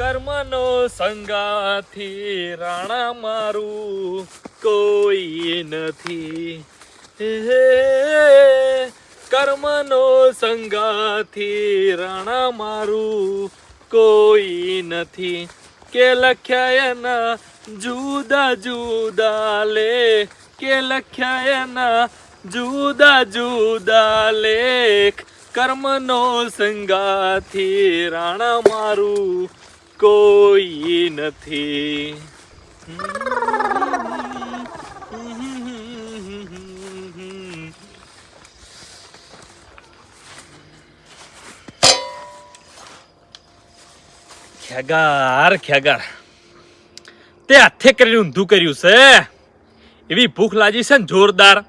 કર્મનો સંગાથી રાણા મારું કોઈ નથી. હે, કર્મનો સંગાથી રાણા મારું કોઈ નથી. કે લખ્યા એના જુદા જુદા લે, કે લખ્યા એના જુદા જુદા લેખ. કર્મનો સંગાથી રાણા મારું કોઈ નથી. ખેગાર ખેગાર. તે હાથે કરીને ઊંધું કર્યું છે. એવી ભૂખ લાગી છે ને જોરદાર.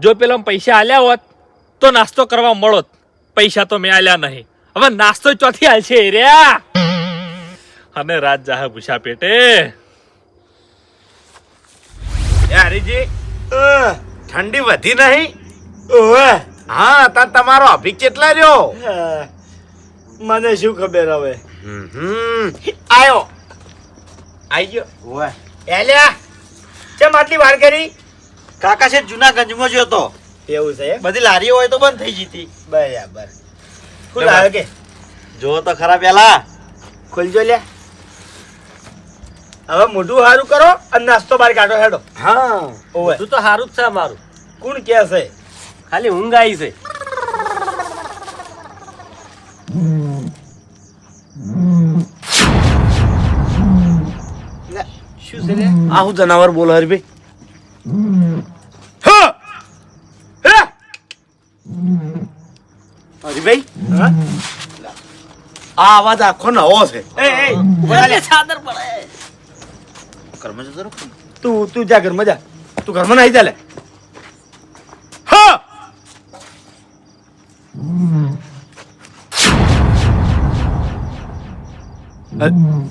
જો પેલા પૈસા આલ્યા હોત, તો નાસ્તો કરવા મળોત. પૈસા તો મેં આલ્યા નહીં. હવે નાસ્તો ચોથી હાલ છે રહ્યા અને રાત જાહે ભૂસા પેટે. હરીજી ઠંડી વધી નહીં? હા તાર તમારો અભિક કેટલા રહ્યો? મને શું ખબર હવે? આયો. આઈ ગયો ઓવે એલ્યા કેમ આટલી વાર કરી? કાકા છે જુનાગંજમાં જ હતો એવું છે બધી લારીઓ હોય તો બંધ થઈ જતી. બરાબર. ખુલ્લા કે જો તો ખરા પેલા. ખુલજો લ્યા. હવે મોઢું સારું કરો અને નાસ્તો બહાર કાઢો હેડો. હા. ઓવે. તું તો સારું જ છે મારું કોણ કે છે? ખાલી ઊંઘ આવી છે. શું છે લ્યા આ હું જનાવર બોલો હરભાઈ હા! હરી ભાઈ આ અવાજ આખો નવો છે. એ એ ચાદર પડે. ઘરમાં જતો રહો. તું તું જા ઘરમાં જા. તું ઘરમાં નહીં ચાલે હા!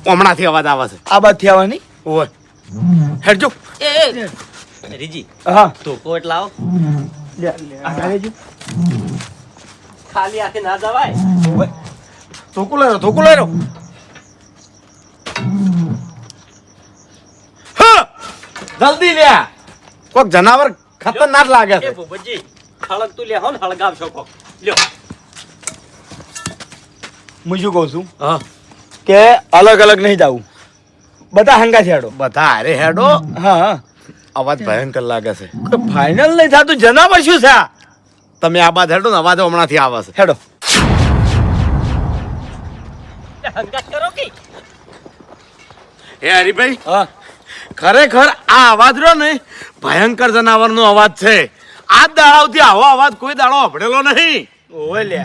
હમણાંથી અવાજ આવે છે. આ બાદથી આવવાની? ઓય. હેડજો. રીજી હા. તો એટલે આવો. લે, આ ખાલી હાથે ના જવાય. ઓવે. ધોકું રહ્યો ધોકું લઈ રહ્યો હા જલ્દી લે. કોક જનાવર ખતરનાક લાગે છે. ભૂપતજી હળગ તું લે હો ને હળગાવશો કોક. લ્યો. હું શું કહું છું? હા. કે અલગ અલગ નહીં જાવું બધા હંગા હેડો. બધા અરે હેડો? હા અવાજ ભયંકર લાગે છે. ફાઇનલ નહીં થતું જનાવર શું છે તમે આ બાદ હેડો ને અવાજ હમણાંથી આવે છે. હેડો. હે હરીભાઈ? હા. ખરેખર આ અવાજ રહ્યો ને ભયંકર જનાવરનો અવાજ છે. આ દાડાવથી આવો અવાજ કોઈ દાડો અભડેલો નહીં. ઓવે લે.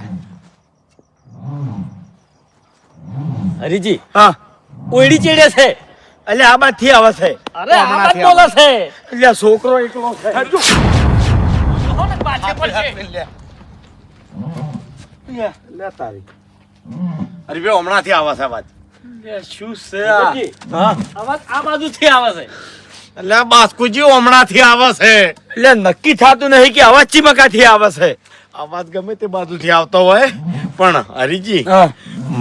હરીજી હા. ઓયડી ચેડે છે. એટલે આ બાદથી આવે છે. અરે આ બાદ બોલે છે. એટલે આ છોકરો એકલો છે. જો. હો ને પાછે પડશે. લે. તારી. હરીભાઈ હમણાંથી આવે છે અવાજ. લે શું છે ભૂપતજી, અવાજ આ બાજુથી આવે છે. એટલે બાસ્કુજી હમણાંથી આવે છે. એટલે નક્કી થતું નહીં કે અવાજ ચીમકાથી આવે છે. અવાજ ગમે તે બાજુથી આવતો હોય પણ હરીજી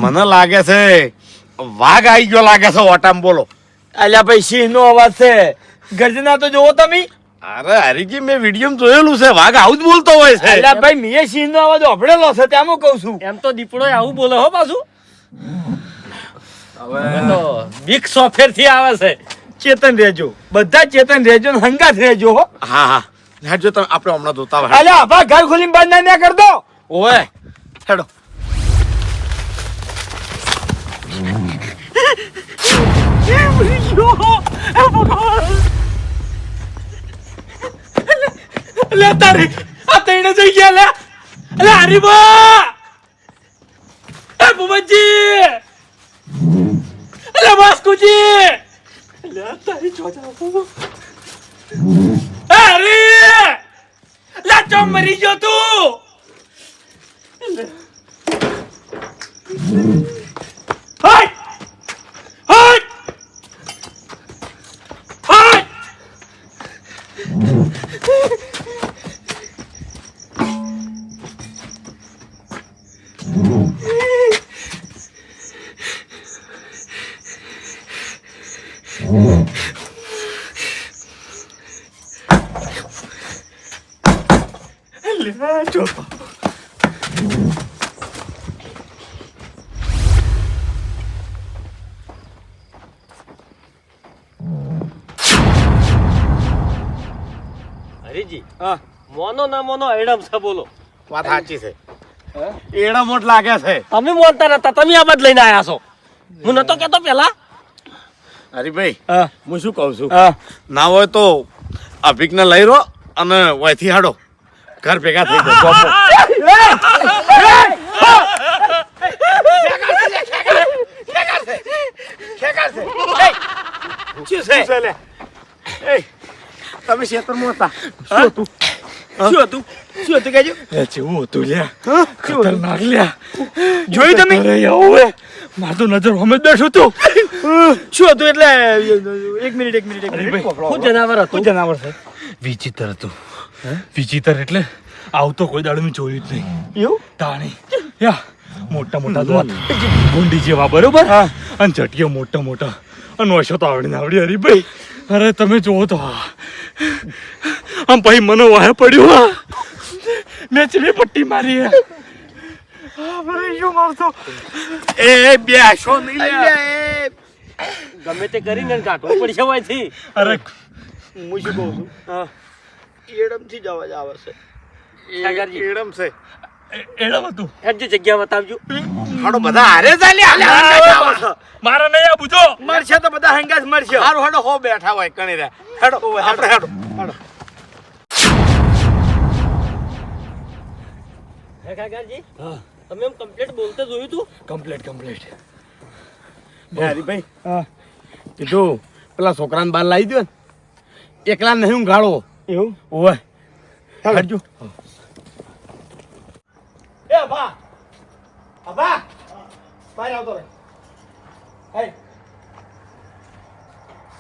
મને લાગે છે વાઘ આવી ગયો લાગે છે ઓટામ બોલો. અલ્યા ભાઈ સિંહ નો અવાજ છે. ગર્જના તો જોવો તમે. અરે હરીજી મેં વીડિયો જોયેલું છે વાઘ આવું જ બોલતો હોય છે. અલ્યા ભાઈ મેં સિંહ નો અવાજ અભડેલો છે ત્યાં હું કહું છું. એમ તો દીપડો આવું બોલે હો પાછું. હવે તો બીક સોફેરથી આવે છે. ચેતન રહેજો બધા ચેતન રહેજો ને હંગાત રહેજો હો. હા હા. હેડજો તમે આપણે હમણાં જોતા હોય. અલ્યા આભા ઘર ખોલીને બંધ ના કર દો. ઓય. હેડો. લે તારી આ તઈને જઈ ગયા લે અલે હરીબા! એ બુબજી અલે વાસ્કુજી લે તારી એ હરી લે ચમ મરી ગયો તું હરીજી હા. મોનો ના મોનો એડમ છે બોલો. વાત સાચી છે. એડમ મોટ લાગે છે. તમે મોનતા નતા તમે આ જ લઈને આયા છો. હું નતો કેતો પેલા? હરીભાઈ હા. હું શું કહું છું? ના હોય તો અભિકને લઈ રહો અને વયથી હાડો. ઘર ભેગા થઈ લે? તમે ક્ષેત્રમાં હતા. શું હતું? શું હતું? શું હતું કેજો જેવું હતું લ્યા? ખતરનાક લ્યા. જોયું તમે? માર તો નજર હમે બેઠો તો. શું હતું એટલે એક મિનિટ એક મિનિટ એક મિનિટ. હું જનાવર હતું. જનાવર છે વિચિત્ર હતું. વિચિત્ર એટલે આવતો કોઈ દાડો મેં જોયું જ નહીં. એવું? તાણી. યા મોટા મોટા દોત. ગુંડી જેવા બરોબર? હા. અને ચટિયો મોટા મોટા. અને વશો તો આવડી આવડી. હરી ભાઈ અરે તમે જુઓ તો. હા આમ ભાઈ મને વાહે પડ્યું હા. મેં ચીલી પટ્ટી મારી હે. શું મારતો એ બેસો નહીં લે. ગમે તે કરીને કાઢવું પડશે વાયથી અરે. હું શું કહું છું. એડમથી જ અવાજ આવે છે. ઠાકરજી. એડમ છે. એડમ હતું. હેડ જે જગ્યા બતાવજો. હાડો બધા હારે ચાલ્યા મારા નહીં આ બુજો. મરશે તો બધા હંગાસ મરશે. હારો હાડો હો બેઠા હોય કણી રે. હેડો આપણે હાડો. હાડો હે કાકાજી તમે એમ કમ્પ્લીટ બોલતા જોયું તું? કમ્પ્લીટ કમ્પ્લીટ હરીભાઈ હા. કીધું પેલા છોકરાને બહાર લાવી દો ને. એકલા નહીં હું ગાળો એવું? ઓવે. હાડજો એ અભા. અભા. બહાર આવતો રે હે.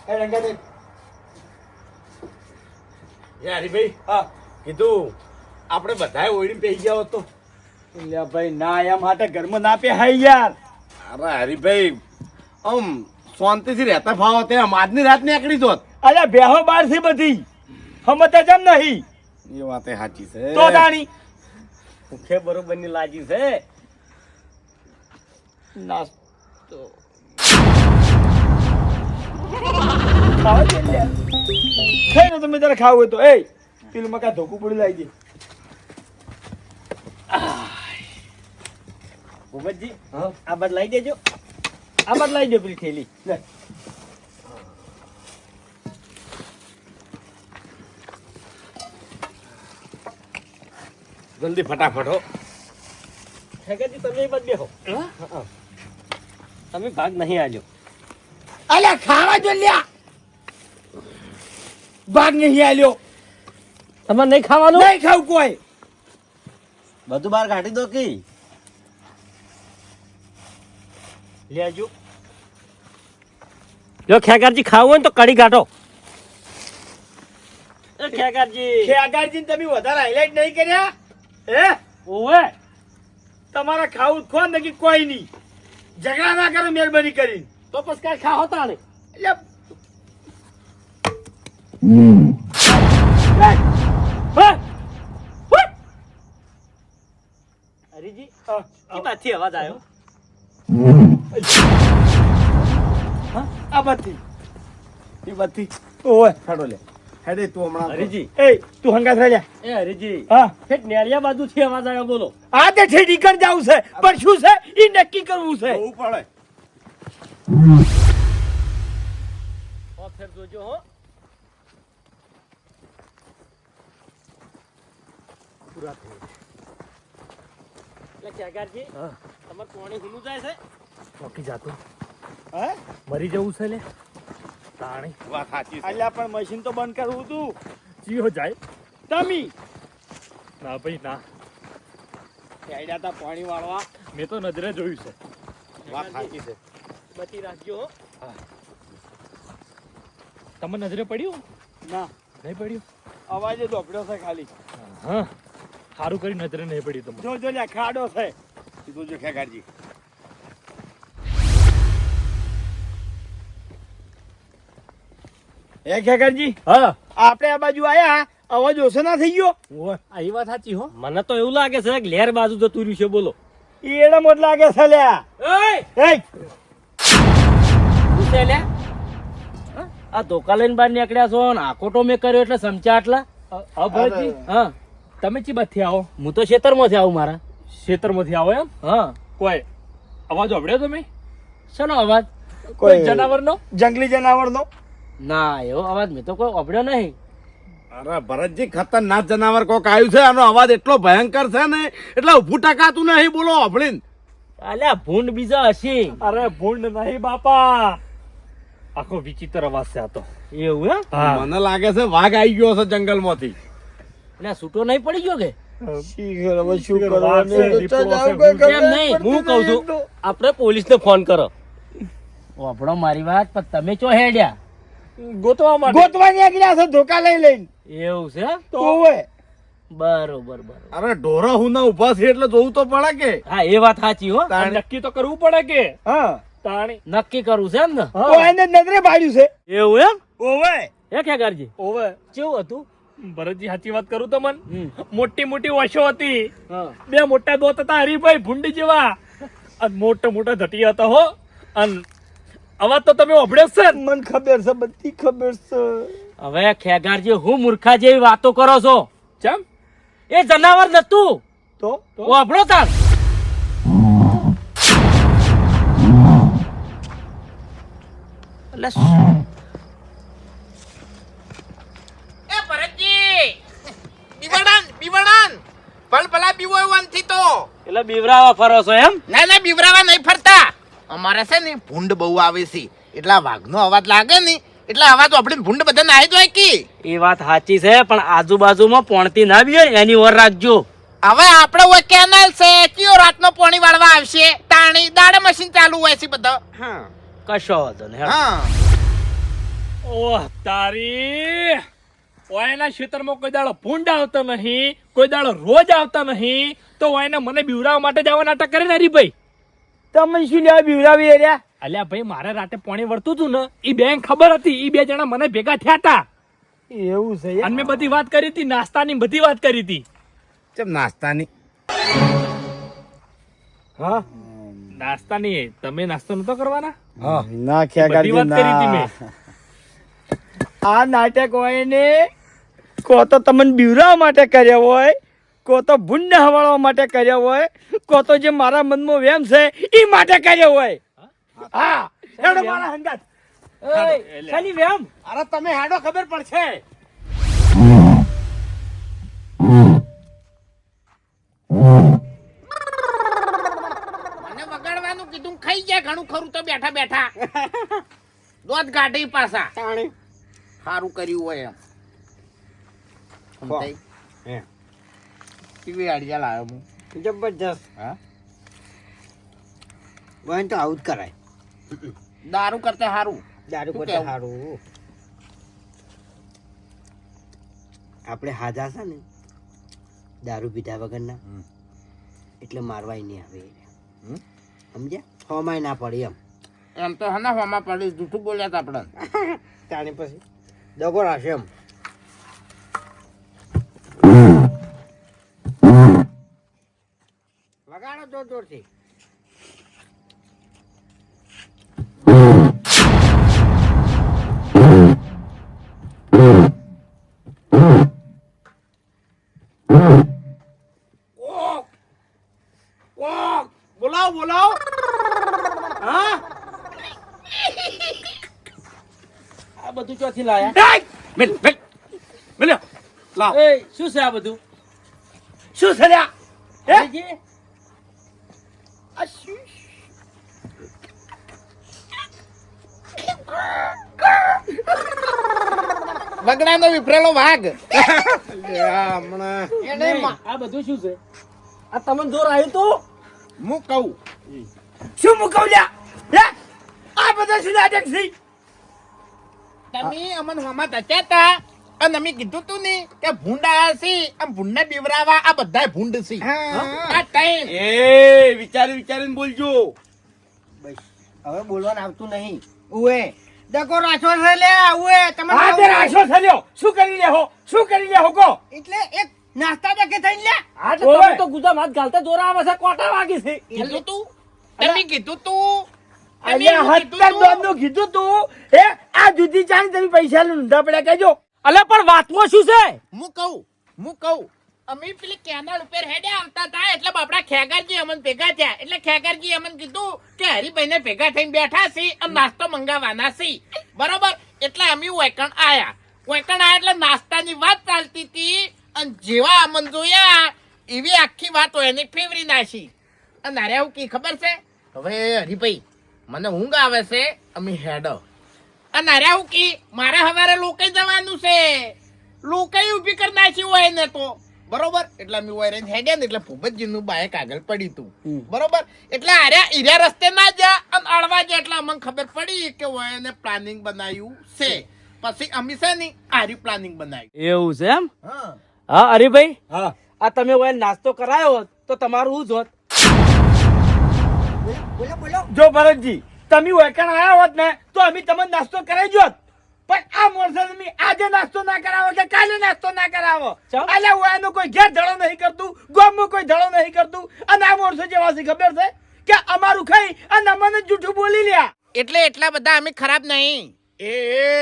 હે રંગા દે એ હરીભાઈ હા. કીધું આપણે બધાએ ઓળી પહેરી ગયા હોત તો. ભાઈ ના એમ માટે ઘરમાં ના પે હાઈ યાર. અરે હરીભાઈ આમ શાંતિથી રહેતા ફાવો તે આમ આજની રાત નીકળી જોત. અરે બેહો બારથી બધી. હમતે જમ નહીં. એ વાત સાચી છે. તો દાણી ભૂખે બરોબરની લાગી છે. નાસ્તો. ખાવા દે લ્યા. ખાઈ તમે જરા ખાવું હોય તો. એ પેલું મકા ધોકું પડી લાવી દે ભૂપતજી આ બાદ લઈ દેજો. આ બાદ લઈ દો પેલી થેલી. જલ્દી ફટાફટ હો. ઠેકેજી તમે બાદ બેહો. તમે ભાગ નહીં આજો અલ્યા ખાવા જો લ્યા. ભાગ નહીં આલ્યો. તમારે નહીં ખાવાનું? નહીં ખાવ કોઈ. બધું બહાર કાઢી દો કી. લેજો. જો ખેગારજી ખાવું હોય ને તો કઢી કાઢો. એ ખેગારજી. ખેગારજી તમે વધારે હાઈલાઈટ નહીં કર્યા? હે? ઓવે. તમારે ખાવું ખો નકી કોઈ નહીં. ઝઘડા ના કરો મહેરબાની કરીને. તો પછી કાંઈ ખાઓ તાણે. એટલે હરીજી એ બાથી અવાજ આવ્યો? આ બધી એ બધી ઓય. હેડો લે. હેડે તું હમણાં હરીજી. એ તું હંગાત રાજા એ હરીજી. હા. ઠેઠ નેળિયા બાજુથી અવાજ આવ્યો બોલો. આ તે ઠેડી કર જાવું છે પણ શું છે? એ નક્કી કરવું છે. જોવું પડે ઓ જોજો હો. પૂરા થઈ એટલે ખેગારજી તમારે પાણી હુલું જાય છે? ચોકી જાતો. હે? મરી જવું છે લે. તાણી. વાત સાચી છે. અલ્યા પણ મશીન તો બંધ કરવું તું. જીઓ જાય. તમી. ના ભાઈ ના. આઈડિયા તા પાણી વાળવા. મેં તો નજરે જોયું છે. વાત સાચી છે. બચી રાખજો હો. તમને નજરે પડ્યું? ના. નહીં પડ્યું? અવાજે દોપડ્યો છે ખાલી. હા. સારું કરી નજરે નહીં પડી તમને. જો જો ખાડો છે. કીધું જો ખેગારજી એ ખેકરજી? હા. આપણે આ બાજુ આયા અવાજ ઓછો ના થઈ ગયો? આ એ વાત સાચી હો. મને તો એવું લાગે છે કે લેર બાજુ જતું રહ્યું છે બોલો. એને મોટ લાગે છે લ્યા એ છે આ ધોકા લઈને બહાર નીકળ્યા છો ને આકોટો મેં કર્યો એટલે સમચા આટલા? અભયજી હા. તમે ચી બાથી આવો? હું તો ખેતરમાંથી આવું મારા. ખેતરમાંથી આવો એમ? હા. કોઈ અવાજ અભડ્યો તમે? શેનો અવાજ? કોઈ જનાવરનો? જંગલી જનાવરનો? ના એવો અવાજ મેં તો કોઈ અભડ્યો નહીં. અરે ભરતજી ખતરનાક જનાવર કોક આવ્યું છે આનો અવાજ એટલો ભયંકર છે ને એટલે ઉભું ટકાતું નહીં બોલો અભળીને. અલ્યા ભૂંડ બીજા હશે. અરે ભૂંડ નહીં બાપા. આખો વિચિત્ર અવાજ છે આ તો. એવું હે. મને લાગે છે વાઘ આવી ગયો છે જંગલમાંથી. એટલે છૂટો નહીં પડી ગયો કે? શું પોલીસ ને હું કહું છું આપણે પોલીસને ફોન કરો. આપડો મારી વાત પણ તમે ચો હેડ્યા? ગોતવા માટે. ગોતવા નીકળ્યા છે ધોકા લઈ લઈને. એવું છે? ઓવે બરોબર બરોબર. અરે ઢોરા હું ના ઊભા છે એટલે જોવું તો પડે કે? હા એ વાત સાચી હો. નક્કી તો કરવું પડે કે? હા. તાણી નક્કી કરવું છે એમ ને? તો એને નજરે પાડ્યું છે. એવું એમ? ઓવે. હે ખેગારજી ઓવે. કેવું હતું? ભરતજી સાચી વાત કરું તમને. મોટી મોટી ઓશો હતી. હા. બે મોટા દોત હતા હરીભાઈ ભૂંડી જેવા. અને મોટા મોટા ધટી હતા હો. અને અવાજ તો તમે ઓભળ્યો છે મને ખબર છે બધી ખબર છે. હવે ખેગારજી હું મૂર્ખા જેવી વાતો કરો છો? ચમ? એ જનાવર નતું. તો? વાપડો તાર એટલે શું? એ ભરતજી! બીવડાન બીવડાન! ભલ ભલા બીવો એવું નથી તો. એટલે બીવરાવા ફરો છો એમ? ના ના બીવરાવા નહીં ફરતા. અમારે છે ને ભૂંડ બહુ આવે છે. એટલા વાઘનો અવાજ લાગે ને એટલે અવાજ આપણે ભૂંડ બધા નાહી જાય કે. એ વાત સાચી છે પણ આજુબાજુમાં પોણતી ના બી હોય એની ઓર રાખજો. હવે આપણે હોય કેનાલ છે કયો રાતનો પાણી વાળવા આવશે? તાણી દાડે મશીન ચાલુ હોય છે બધા. હા. કશો વાંધો નહીં હા. ઓહ તારી. ઓયના ક્ષેત્રમાં કોઈ દાડો ભૂંડ આવતો નહીં કોઈ દાડો રોજ આવતા નહીં તો ઓયને મને બીવડાવવા માટે જવા નાટક કરે ને હરીભાઈ. તમે શું લેવા બીવડાવી રહ્યા? અલ્યા ભાઈ મારે રાતે પાણી વળતું હતું ને એ બેન ખબર હતી એ બે જણા મને ભેગા થયા હતા એવું છે અને મેં બધી વાત કરી હતી નાસ્તાની બધી વાત કરી હતી. ચમ નાસ્તાની? હા? નાસ્તાની તમે નાસ્તો નતો કરવાના? હા. ના બધી વાત કરી હતી મેં. આ નાટક હોય ને કો તો તમને બીવરાવા માટે કર્યા હોય. કો તો ભૂંડ હવાળવા માટે કર્યો હોય કો તો જે મારા મનમાં વેમ છે એ માટે કર્યો હોય. હા હેડો મારા હંગાત. શાની વેમ અરે તમે હેડો ખબર પડશે. મને બગાડવાનું કીધું ખાઈ ગયા ઘણું ખરું તો બેઠા બેઠા. દોધ ગાઢી પાછા. સારું કર્યું હોય એમ? હે. કેવી આડિયા લાવ્યો હું. જબરજસ્ત. હા? વાન તો આવું જ કરાય. દારૂ કરતા સારું દારૂ કરતા? સારું આપણે હાજા છે ને દારૂ પીધા વગરના એટલે મારવાય નહીં આવે હમ? સમજ્યા? હોમાય માય ના પડે એમ. એમ તો હા હોમાં પડી. જૂઠું બોલ્યા તા આપણે. તાણી પછી. દગો રાખે એમ. વગાડો જોર જોરથી બોલાવો બોલાવો. આ બધું ચોથી લાયા? મિલ મિલ મિલ લાવ. એ શું છે આ બધું? શું છે લ્યા? હે? બગડાનો વિફરેલો વાઘ. આ બધું શું છે? આ તમને જોર આવ્યું તું? હું કહું. શું મુકવલ્યા લ્યા? આ બધા શું નાટક છે? તમે અમને હમા ધચ્યા હતા અને અમે કીધું તું ને કે ભૂંડ આયા છે આમ ભૂંડને બીવરાવા આ બધા ભૂંડ છે. આ ટાઈમ. એ વિચારી વિચારીને બોલજો. હવે બોલવાનું આવતું નહીં. ઉએ ડકો રાછો છે લે આવું એ તમે હા તે રાશો થયો શું કરી લેહો શું કરી લેહો કો એટલે એક નાસ્તા ડકે થઈને લે. હા તો તમે તો ગુદા માત ગાલતા દોરા આવે છે કોટા વાગી છે? કીધું તું? તમે કીધું તું? અલ્યા હત્તર કીધું તું? દોડનું કીધું તું. એ આ જુદી ચાણી તમે પૈસા લૂંધા પડ્યા કહેજો. અલે પણ વાતમાં શું છે? હું કહું હું કહું. અમે પેલી કેનાલ ઉપર હેડે આવતા હતા, એટલે બાપડા ખેગરજી અમન ભેગા થયા. એટલે ખેગરજી અમન કીધું કે હરિભાઈને ભેગા થઈને બેઠા છે અને નાસ્તો મંગાવવાના છે. બરોબર? એટલે અમે વેકણ આયા. વેકણ આયા એટલે નાસ્તાની વાત ચાલતી હતી અને જેવા અમન જોયા, એવી આખી વાત હોય એની ફેવરી નાશી અને અરે હું કી ખબર છે? હવે હરિભાઈ, મને ઊંઘ આવે છે, અમે હેડો. અને અરે હું કી, મારે હવારે લોકે જવાનું છે. લોકે ઊભી કરી નાખી હોય ને તો. બરોબર? એટલે અમે રહીને હેડ્યા ને એટલે ભૂપતજીનું બાઈક આગળ પડી તું. બરોબર? એટલે આર્યા ઈર્યા રસ્તે ના જા અને અડવા જા એટલે અમને ખબર પડી કે હોય એને પ્લાનિંગ બનાવ્યું છે. પછી અમે છે ને આરી પ્લાનિંગ બનાવી એવું છે એમ? હા. હા હરીભાઈ? હા. આ તમે ઓય નાસ્તો કરાયો હોત તો તમારું શું જોત? બોલો બોલો જો ભરતજી તમે વેકણ આયા હોત ને તો અમે તમને નાસ્તો કરાવી જોત પણ આ મોરસે તમે આજે નાસ્તો ના કરાવો કે કાલે નાસ્તો ના કરાવો? અલ્યા ઓયાનો કોઈ ઘેર ધડો નહીં કરતું ગામમાં કોઈ ધડો નહીં કરતું. અને આ મોરસો જેવા છે ખબર છે? કે અમારું ખાઈ અને અમને જૂઠું બોલી લ્યા. એટલે એટલા બધા અમે ખરાબ નહીં. એ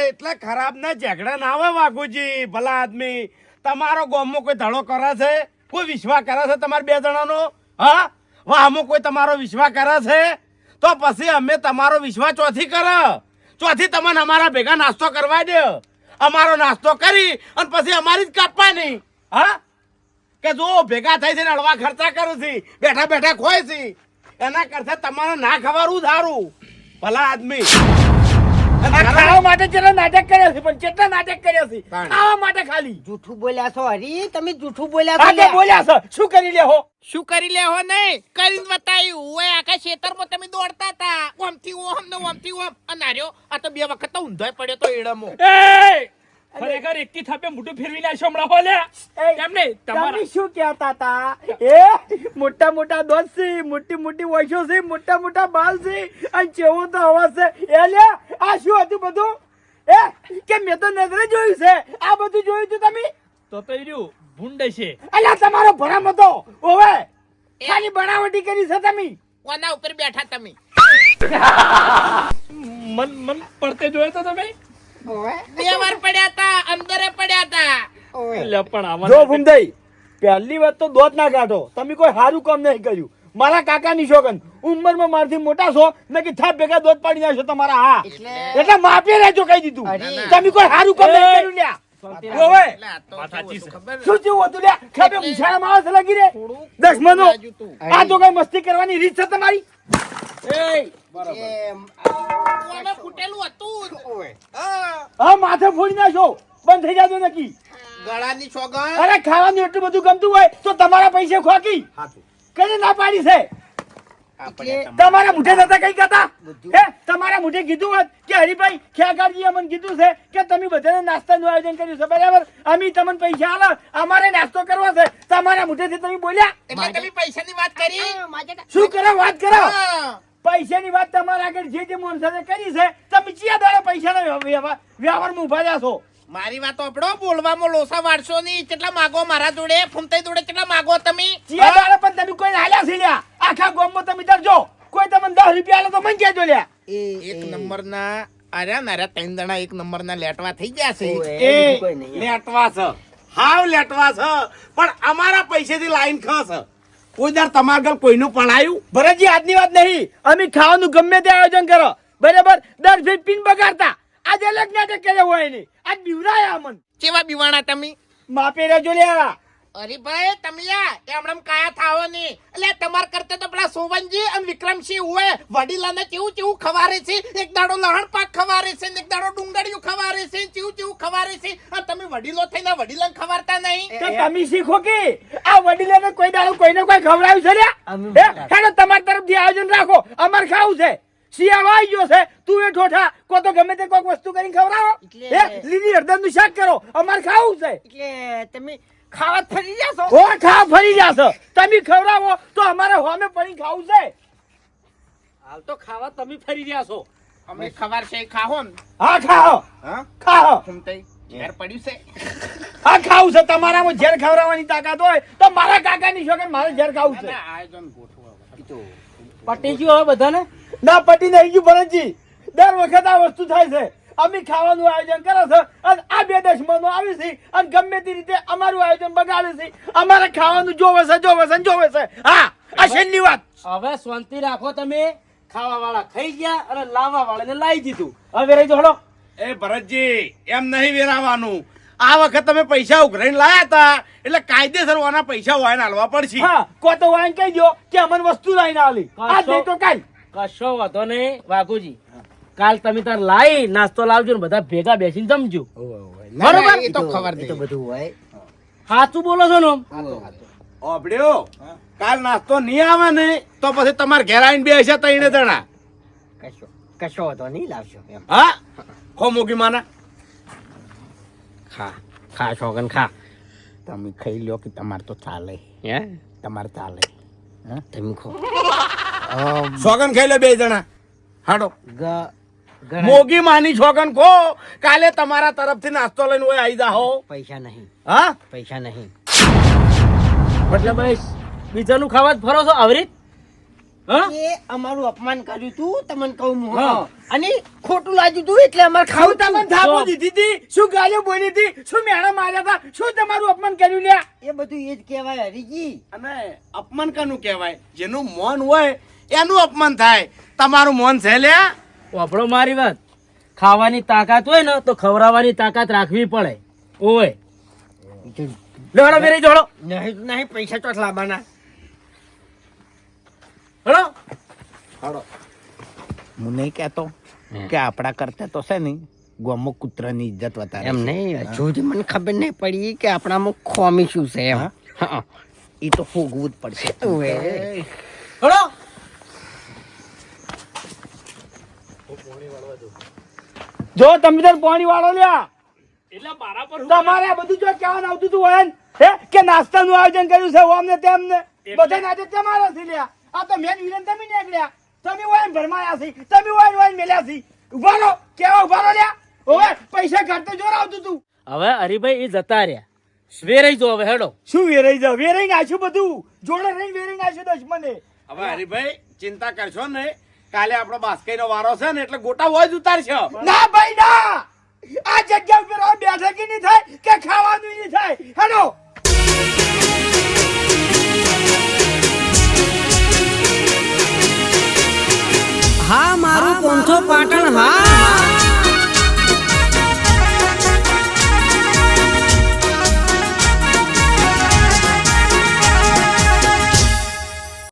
એટલા એટલે ખરાબ ના ઝઘડા ના આવે વાઘુજી ભલા આદમી. તમારો ગોમમાં કોઈ ધડો કરે છે? કોઈ વિશ્વાસ કરે છે તમારા બે જણાનો? હા? વાહમાં કોઈ તમારો વિશ્વાસ કરે છે? તો પછી અમે તમારો વિશ્વાસ ચોથી કરે. ચોથી તમને અમારા ભેગા નાસ્તો કરવા દે. અમારો નાસ્તો કરી અને પછી અમારી જ કાપવાની. હા? કે જો ભેગા થઈ છે હળવા ખર્ચા કરું છું, બેઠા બેઠા ખોય છે. એના કરતા તમારે ના ખવારું સારું ભલા આદમી. આ ખાવા માટે કેટલા નાટક કર્યા છે પણ કેટલા નાટક કર્યા છે ખાવા માટે ખાલી. જૂઠું બોલ્યા છો હરી? તમે જૂઠું બોલ્યા છો બોલ્યા છો શું કરી લેહો શું કરી લેહો નહીં કરીને બતાવ્યું ઓય આખા ખેતરમાં તમે દોડતા હતા. ઓમથી ઓમ ને ઓમથી ઓમ. અને આ તો બે વખત તો ઊંધોય પડ્યો તો એડમો. એ ખરેખર એકથી થાપે મોટું ફેરવી નાખશો હમણાં હોલ્યા એમ નહીં? તમારે શું કહેતા હતા? એ મોટા મોટા દોસ્ત છે મોટી મોટી વોશો છે મોટા મોટા બાલ છે અને ચેવો તો અવાજ છે. એ લે આ શું હતું બધું? એ કે મેં તો નજરે જોયું છે. આ બધું જોયું હતું તમે? તો તો રહ્યું ભૂંડ છે. અલ્યા તમારો ભરામ હતો. ઓવે ખાલી બનાવટી કરી છે તમે. કોના ઉપર બેઠા તમે? મન મન પડતે જોયો તો તમે? બે વાર પડ્યા હતા અંદરે પડ્યા હતા એટલે પણ આમાં જો ભૂમદાઈ પહેલી વાત તો દોત ના કાઢો. તમે કોઈ સારું કામ નહીં કર્યું. મારા કાકાની શોગન ઉંમરમાં મારથી મોટા છો મેં કે ભેગા દોત પાડી નાખશો તમારા હા. એટલે માફી રહેજો કહી દીધું. તમે કોઈ સારું કામ નહીં કર્યું લ્યા. દસમનો બાજુ આ તો કઈ મસ્તી કરવાની રીત છે તમારી? એમ, ફૂટેલું હતું હા. હા માથે ફોડી નાખો બંધ થઈ જાજો ગળાની સોગન અરે ખાવાનું એટલું બધું ગમતું હોય તો તમારા પૈસે ખોકી. કને ના પાડી છે? તમારા મુઠે નતા કઈ કહેતા? હે તમારા મુઠે કીધું હોત કે હરિભાઈ ખ્યાગારજી અમને કીધું છે કે તમે બધાને નાસ્તાનું આયોજન કર્યું છે બરાબર? અમે તમને પૈસા આલો અમારે નાસ્તો કરવો છે. તમારા મુઠેથી તમે બોલ્યા? એટલે તમે પૈસાની વાત કરી? શું કરો? વાત કરો. હા. પૈસાની વાત તમારા આગળ જે જે માણસાને કરી છે તમે ચિયા દાડે પૈસાનો વ્યવહાર વ્યવહારમાં ઊભા રહ્યા છો? મારી વાત આપડો બોલવામાં લોસા વાળશો નહીં. કેટલા માગો મારા જોડે ફૂમતાઈ જોડે કેટલા માગો તમે? ચિયા દાડે પણ તમે કોઈ હાલ્યા છે લ્યા? આખા ગામમાં તમે ડરજો. કોઈ તમને દસ રૂપિયા આલે તો મને કહેજો લ્યા. એક નંબર ના અરે નારે ત્રણ જણા એક નંબર ના લેટવા થઈ ગયા છે. એ બીજું કોઈ નહીં. લેટવા છે. હાવ લેટવા છે. પણ અમારા પૈસેથી લાઈન ખસ કોઈ દર તમારા ઘર કોઈનું પણાયું ભરતજી આજની વાત નહીં. અમે ખાવાનું ગમે તે આયોજન કરો. બરાબર? દર ફીટ પીન બગાડતા. આજે અલગ નાટક કે હોય નહીં આજ બીવરાયા અમન કેવા બીવાણા તમે? માપે રજો લ્યા અરે ભાઈ તમે યા એ હમણાં કાયા થાવો નહીં. એટલે તમાર કરતે તો પેલા સુવનજી અને વિક્રમસિંહ હોય વડીલાને કેવું કેવું ખવારે છે? એક દાડો લહણ પાક ખવારે છે એક દાડો ડુંગળીયું ખવારે છે કેવું કેવું ખવારે છે? અને તમે વડીલો થઈને વડીલાને ખવારતા નહીં? તો તમે શીખો કે આ વડીલોને કોઈ દાડો કોઈને કોઈ ખવડાવ્યું છે રે હેડો તમારા તરફથી આયોજન રાખો. અમાર ખાવું છે. શિયાળો આવી ગયો છે. તું એ ઠોઠા કો તો ગમે તે કોઈક વસ્તુ કરીને ખવડાવો. લીલી હળદરનું શાક કરો. અમાર ખાવું છે. એટલે તમે ખાવા ફરી જશો? હો ખા ફરી જાશો. તમે ખવડાવો તો અમારે હોમે પડી ખાવું છે. હાલ તો ખાવા તમે ફરી રહ્યા છો અમે ખબર છે ખાહો ને. હા ખાઓ. હા? ખાઓ. ફૂમતાઈ ઝેર પડ્યું છે? હા ખાવું છે. તમારામાં ઝેર ખવડાવવાની તાકાત હોય તો મારા કાકાની છોકરી મારે ઝેર ખાવું છે. ના, આયોજન ગોઠવો પટી ગયું હવે બધાને? ના પટી નહીં ગયું ભરતજી. દર વખત આ વસ્તુ થાય છે. અમે ખાવાનું આયોજન કરે છે. અને આ બે દશમનો આવી છે. અને ગમે તે રીતે અમારું આયોજન બગાડે છે. અમારે ખાવાનું જોવે છે જોવે છે જોવે છે. હા આ છેલ્લી વાત. હવે શાંતિ રાખો તમે. ખાવા વાળા ખાઈ ગયા અને લાવવા વાળાને લાવી દીધું. હવે રહી જોડો એ ભરતજી એમ નહીં વેરાવાનું. આ વખત તમે પૈસા ઉઘરાઈને લાયા હતા. એટલે કાયદેસર વાના પૈસા હોય હાલવા પડશે. હા કો તો વાઈન કહી દો કે અમને વસ્તુ લાવીને આલી. આ નહીં તો કાલ. કશો વાંધો નહીં વાઘુજી. કાલ તમે તાર લાવી નાસ્તો લાવજો ને બધા ભેગા બેસીને જમજો. ના, એ તો ખબર નહીં તો બધું હોય. સાચું બોલો છો ને ઓબડ્યો કાલ નાસ્તો નહીં આવે ને તો પછી તમારે ઘેર આવીને બેસે તઈને જણા. કશો કશો તો નહીં લાવશો એમ. હા? ખો મોગી માના. ખા ખા છોકન ખા. તમે ખાઈ લો કે તમારે તો ચાલે. હે? તમારે ચાલે. હા તમે ખો. સોગન ખાઈ લે બે જણા. હાડો. મોગી માની છોકન કો કાલે તમારા તરફથી નાસ્તો લઈને ઓય આવી જાહો. પૈસા નહીં. હા? પૈસા નહીં. એટલે બસ બીજાનું ખાવા જ ફરો છો આવરી? એ અમારું અપમાન કર્યું તું તમને કહું હું અને ખોટું લાગ્યું તું એટલે અમારે ખાવું તમને થાપો દીધી હતી શું ગાળીઓ બોલી હતી શું મેણા માર્યા હતા શું તમારું અપમાન કર્યું લ્યા? એ બધું એ જ કહેવાય હરીજી. અને અપમાન કાનું કહેવાય? જેનું મન હોય એનું અપમાન થાય. તમારું મન છે લ્યા? વાપરો મારી વાત. ખાવાની તાકાત હોય ને તો ખવડાવવાની તાકાત રાખવી પડે. ઓય લેવડો મેરી જોડો. નહીં નહીં પૈસા ચોથ લાવવાના. હેડો હું નહીં કહેતો કે આપણા કરતા તો છે નહીં ગોમો કૂતરાની ઇજ્જત વધારે એમ નહીં હજુ મને ખબર નહીં પડી કે આપણામાં ખોમી શું છે એમ. હા? એ તો ફોગવું જ પડશે. ઓવે. હેડો જો તમે તાર પાણી વાળો લ્યા. એટલે મારા પર તમારે આ બધું જો કહેવાનું આવતું હતું હોય હે કે નાસ્તાનું આયોજન કર્યું છે ઓમને તેમને. બધા નાજે તમારા થી લ્યા. આ તો મેન વિલન તમે નીકળ્યા. તમે હોય ભરમાયા છે. તમે હોય ને હોય મેલ્યા છે. ઊભા રહો. કેવા ઊભા રહો લ્યા? હવે પૈસા કાઢતો જોર આવતું હતું હવે હરિભાઈ એ જતા રહ્યા. વેરાઈ જો હવે હેડો. શું વેરાઈ જાવ? વેરાઈ નાખ્યું બધું. જોડે રહીને વેરાઈ નાખ્યું મને હવે હરિભાઈ ચિંતા કરશો ને કાલે આપણો નો વારો છે ને એટલે ગોટા હોય જ ઉતારશો. ના ભાઈ ના! આ જગ્યા ઉપર બેઠકી નહીં થાય કે ખાવાનું નહીં થાય? હેલો! હા મારું પોંથો પાટણ હા.